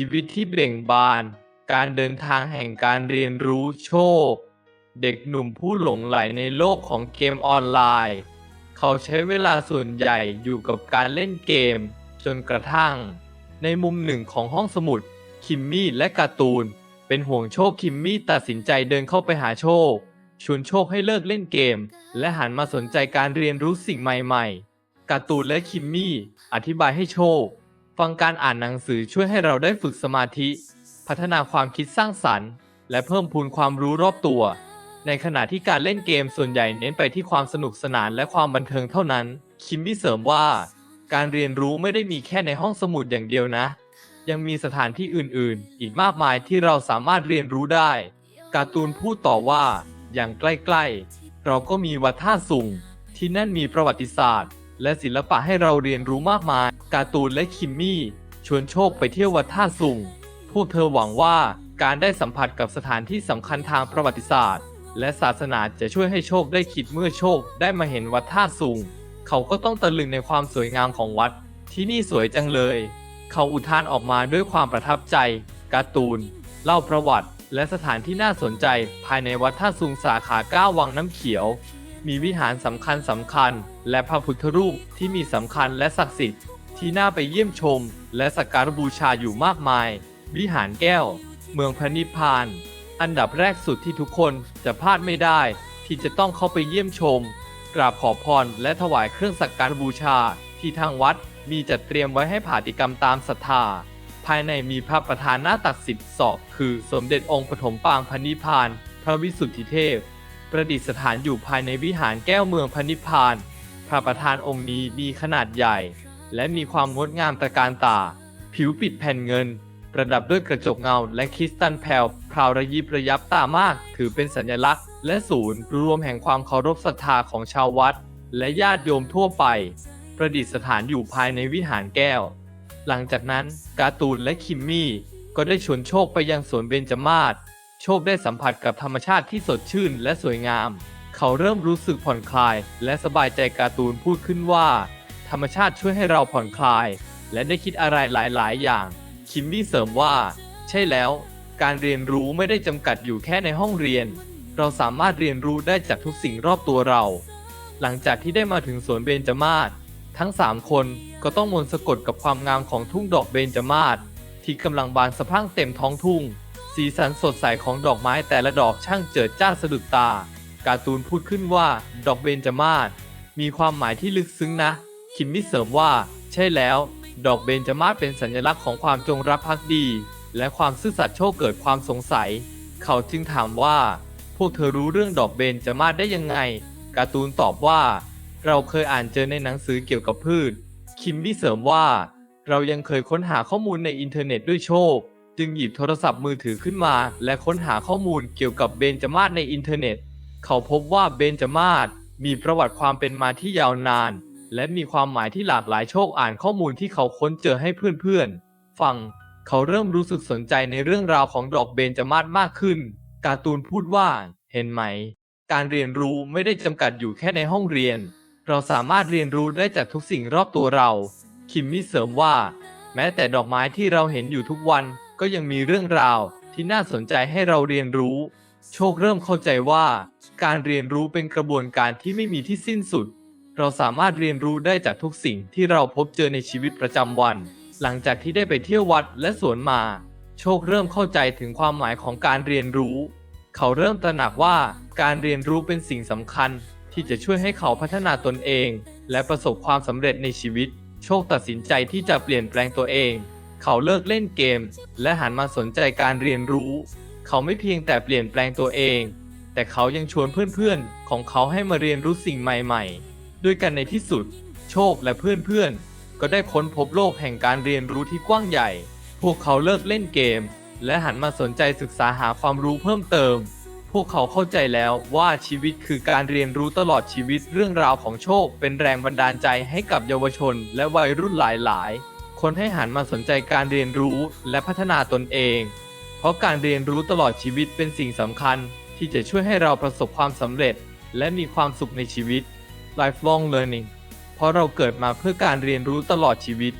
ชีวิตที่เบ่งบาน การเดินทางแห่งการเรียนรู้โชค เด็กหนุ่มผู้หลงไหลในโลกของเกมออนไลน์ เขาใช้เวลาส่วนใหญ่อยู่กับการเล่นเกม จนกระทั่ง ในมุมหนึ่งของห้องสมุด คิมมี่และการ์ตูน เป็นห่วงโชคคิมมี่ตัดสินใจเดินเข้าไปหาโชค ชวนโชคให้เลิกเล่นเกม และหันมาสนใจการเรียนรู้สิ่งใหม่ๆการ์ตูนและคิมมี่อธิบายให้โชค ฟังการอ่านหนังสือช่วยให้เราได้ฝึกสมาธิ พัฒนาความคิดสร้างสรรค์ และเพิ่มพูนความรู้รอบตัว ในขณะที่การเล่นเกมส่วนใหญ่เน้นไปที่ความสนุกสนานและความบันเทิงเท่านั้น คิมมี่เสริมว่า การเรียนรู้ไม่ได้มีแค่ในห้องสมุดอย่างเดียวนะ ยังมีสถานที่อื่นๆ อีกมากมายที่เราสามารถเรียนรู้ได้ การ์ตูนพูดต่อว่า อย่างใกล้ๆ เราก็มีวัดท่าสุงที่นั่นมีประวัติศาสตร์ และศิลปะให้เราเรียนรู้มากมาย การ์ตูนและคิมมี่ ชวนโชคไปเที่ยววัดท่าสุง พวกเธอหวังว่าการได้สัมผัสกับสถานที่สำคัญทางประวัติศาสตร์ และศาสนาจะช่วยให้โชคได้คิดเมื่อโชคได้มาเห็นวัดท่าสุง เขาก็ต้องตะลึงในความสวยงามของวัด ที่นี่สวยจังเลย เขาอุทานออกมาด้วยความประทับใจ การ์ตูน เล่าประวัติ และสถานที่น่าสนใจ ภายในวัดท่าซุงสาขาก้าวังน้ำเขียว มีวิหารสำคัญสำคัญ และพระพุทธรูปที่มีสำคัญและศักดิ์สิทธิ์ที่น่าไปเยี่ยมชม และสักการบูชาอยู่มากมาย วิหารแก้ว เมืองพระนิพพาน อันดับแรกสุดที่ทุกคนจะพลาดไม่ได้ ที่จะต้องเข้าไปเยี่ยมชม กราบขอพรและถวายเครื่องสักการบูชา ที่ทางวัดมีจัดเตรียมไว้ให้ผาติกรรมตามศรัทธา ภายในมีพระประธานหน้าตักสิบศอกคือสมเด็จองค์ปฐมปางพระนิพพาน พระวิสุทธิเทพ ประดิษฐานอยู่ภายในวิหารแก้วเมืองพนิพานพระประธานองค์นี้มีขนาดใหญ่ และมีความงดงามตระการตา ผิวปิดแผ่นเงิน ประดับด้วยกระจกเงาและคริสตัลแผ่วพราวระยิบระยับตามาก ถือเป็นสัญลักษณ์ และศูนย์รวมแห่งความเคารพศรัทธาของชาววัด และญาติโยมทั่วไป ประดิษฐานอยู่ภายในวิหารแก้ว หลังจากนั้นการ์ตูนและคิมมี่ก็ได้ชวนโชคไปยังสวนเบญจมาศ โชคได้สัมผัสกับธรรมชาติที่สดชื่นและสวยงาม เขาเริ่มรู้สึกผ่อนคลาย และสบายใจการ์ตูนพูดขึ้นว่า ธรรมชาติช่วยให้เราผ่อนคลาย และได้คิดอะไรหลาย ๆ อย่าง คิมมี่เสริมว่า ใช่แล้ว การเรียนรู้ไม่ได้จำกัดอยู่แค่ในห้องเรียน เราสามารถเรียนรู้ได้จากทุกสิ่งรอบตัวเรา หลังจากที่ได้มาถึงสวนเบญจมาศทั้ง 3 คนก็ต้องมนสะกดกับความงามของทุ่งดอกเบญจมาศที่กำลังบานสะพรั่งเต็มท้องทุ่ง สีสันสดใสของดอกไม้แต่ละดอกช่างเจิดจ้าสะดุดตา การ์ตูนพูดขึ้นว่า ดอกเบญจมาศมีความหมายที่ลึกซึ้งนะ คิมมิเสริมว่า ใช่แล้ว ดอกเบญจมาศเป็นสัญลักษณ์ของความจงรักภักดี และความซื่อสัตย์โชคเกิดความสงสัย เขาจึงถามว่า พวกเธอรู้เรื่องดอกเบญจมาศได้ยังไง การ์ตูนตอบว่า เราเคยอ่านเจอในหนังสือเกี่ยวกับพืช คิมมี่เสริมว่า เรายังเคยค้นหาข้อมูลในอินเทอร์เน็ตด้วยโชค จึงหยิบโทรศัพท์มือถือขึ้นมา และค้นหาข้อมูลเกี่ยวกับเบญจมาศในอินเทอร์เน็ต เขาพบว่าเบญจมาศมีประวัติความเป็นมาที่ยาวนาน และมีความหมายที่หลากหลายโชคอ่านข้อมูลที่เขาค้นเจอให้เพื่อนๆ ฟัง เขาเริ่มรู้สึกสนใจในเรื่องราวของดอกเบญจมาศมากขึ้น การ์ตูนพูดว่า เห็นไหม การเรียนรู้ไม่ได้จำกัดอยู่แค่ในห้องเรียน เราสามารถเรียนรู้ได้จากทุกสิ่งรอบตัวเรา คิมมี่เสริมว่า แม้แต่ดอกไม้ที่เราเห็นอยู่ทุกวัน ก็ยังมีเรื่องราวที่น่าสนใจให้เราเรียนรู้ โชคเริ่มเข้าใจว่า การเรียนรู้เป็นกระบวนการที่ไม่มีที่สิ้นสุด เราสามารถเรียนรู้ได้จากทุกสิ่งที่เราพบเจอในชีวิตประจำวัน หลังจากที่ได้ไปเที่ยววัดและสวนมา โชคเริ่มเข้าใจถึงความหมายของการเรียนรู้ เขาเริ่มตระหนักว่าการเรียนรู้เป็นสิ่งสำคัญ ที่จะช่วยให้เขาพัฒนาตนเอง และประสบความสำเร็จในชีวิต โชคตัดสินใจที่จะเปลี่ยนแปลงตัวเอง เขาเลิกเล่นเกม และหันมาสนใจการเรียนรู้ เขาไม่เพียงแต่เปลี่ยนแปลงตัวเอง แต่เขายังชวนเพื่อนๆ ของเขาให้มาเรียนรู้สิ่งใหม่ๆ ด้วยกันในที่สุด โชคและเพื่อนๆ ก็ได้ค้นพบโลกแห่งการเรียนรู้ที่กว้างใหญ่ พวกเขาเลิกเล่นเกม และหันมาสนใจศึกษาหาความรู้เพิ่มเติม พวกเขาเข้าใจแล้วว่าชีวิตคือการเรียนรู้ตลอดชีวิตเรื่องราวของโชค เป็นแรงบันดาลใจให้กับเยาวชน และวัยรุ่นหลายๆ คนให้หันมาสนใจการเรียนรู้และพัฒนาตนเอง เพราะการเรียนรู้ตลอดชีวิตเป็นสิ่งสำคัญที่จะช่วยให้เราประสบความสำเร็จ และมีความสุขในชีวิต lifelong learning เพราะเราเกิดมาเพื่อการเรียนรู้ตลอดชีวิต